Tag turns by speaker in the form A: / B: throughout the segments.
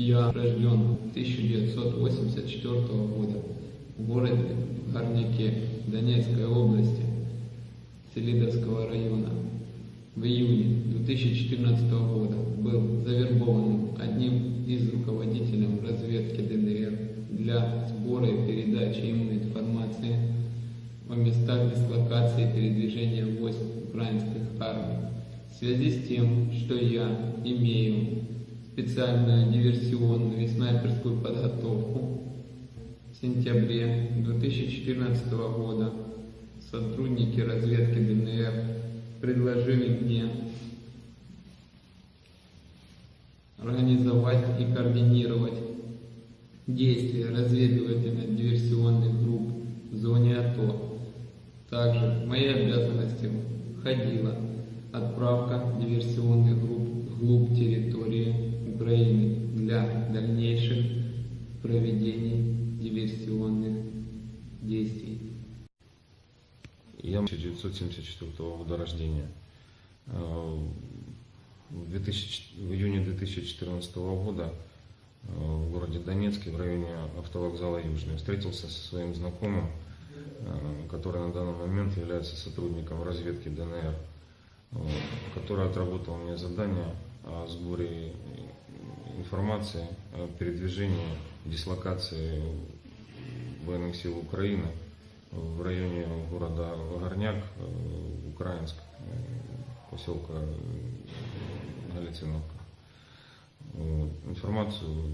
A: Я рожден 1984 года в городе Горняке Донецкой области, Селидовского района. В июне 2014 года был завербован одним из руководителей разведки ДНР для сбора и передачи именно информации о местах дислокации и передвижения войск украинских армий. В связи с тем, что я имею специальную диверсионную и снайперскую подготовку, в сентябре 2014 года сотрудники разведки ДНР предложили мне организовать и координировать действия разведывательно-диверсионных групп в зоне АТО. Также в мои обязанности входила отправка диверсионных групп вглубь территории Украины для дальнейших проведений диверсионных действий.
B: Я 1974 года рождения. Э, В, 2000 в июне 2014 года э, в городе Донецке, в районе автовокзала Южный, встретился со своим знакомым, э, который на данный момент является сотрудником разведки ДНР, который отработал мне задание о сборе информации о передвижении, дислокации военных сил Украины в районе города Горняк, э, Украинск, э, поселка Галициновка. Информацию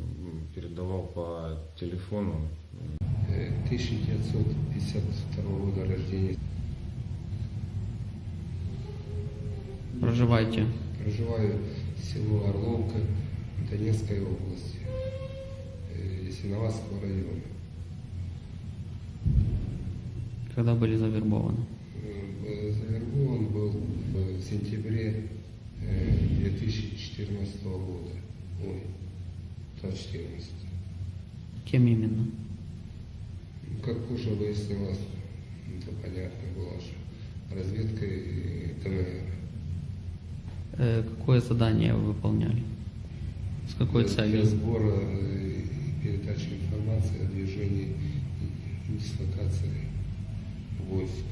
B: передавал по телефону.
C: Э, 1952 года рождения.
D: Проживаете
C: Проживаю в село Орловка Донецкой области, э, Ясиноватского района.
D: когда были завербованы?
C: Э, Завербован был в сентябре э, 2014 года. Ой, 2014.
D: Кем именно?
C: Ну, Как уже выяснилось,
D: какое задание вы выполняли? С какой целью?
C: Для сбора э, и передачи информации о движении и дислокации войск